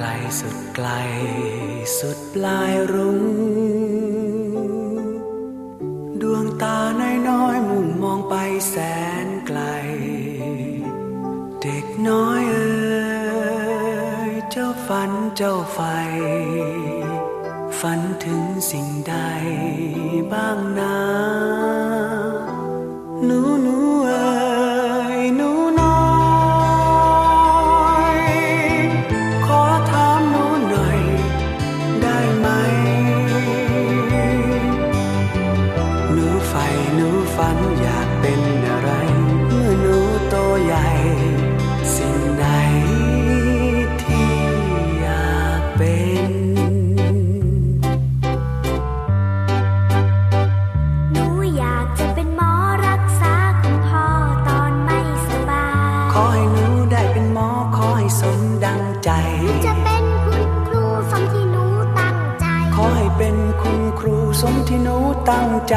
ไกลสุดไกล สุดปลายรุ้งดวงตาน้อยๆมุ่งมองไปแสนไกล เด็กน้อยเอ๋ยเจ้าฝันเจ้าไฟ ฝันถึงสิ่งใดบ้างนะ ตั้งใจ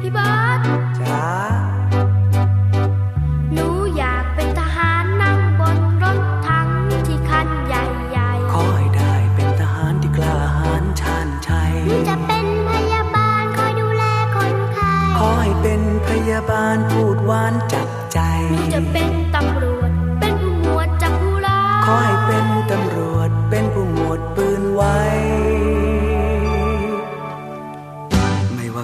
พี่เบิร์ดจ้าหนูอยากเป็นทหารนั่งบนรถถังที่คันใหญ่ขอให้ได้เป็นทหารที่กล้าหาญชาญชัย ๆ หนูจะเป็นพยาบาลคอยดูแลคนไข้ขอให้เป็นพยาบาลพูดหวานจับใจ หนูจะเป็นตำรวจ เป็นผู้หมวดจับผู้ร้ายขอให้เป็นตำรวจเป็นผู้หมวดปืนไว้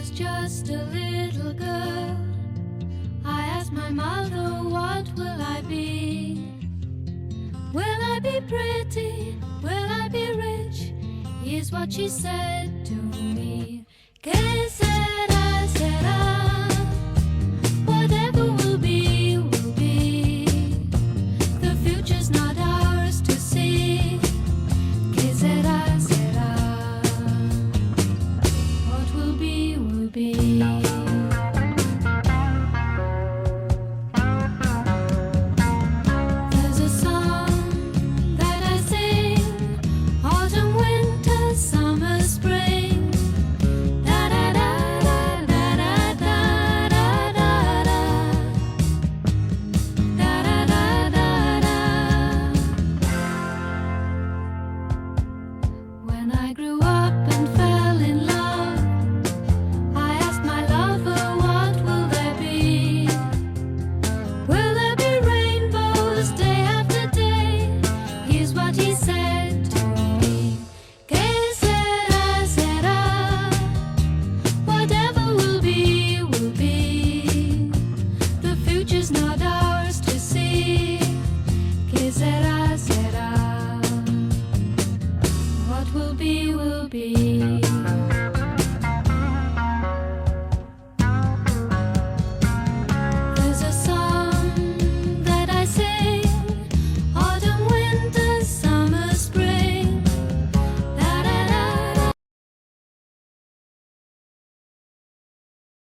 was just a little girl, I asked my mother, What will I be? Will I be pretty? Will I be rich? Here's what she said to me. ¿Qué será? just know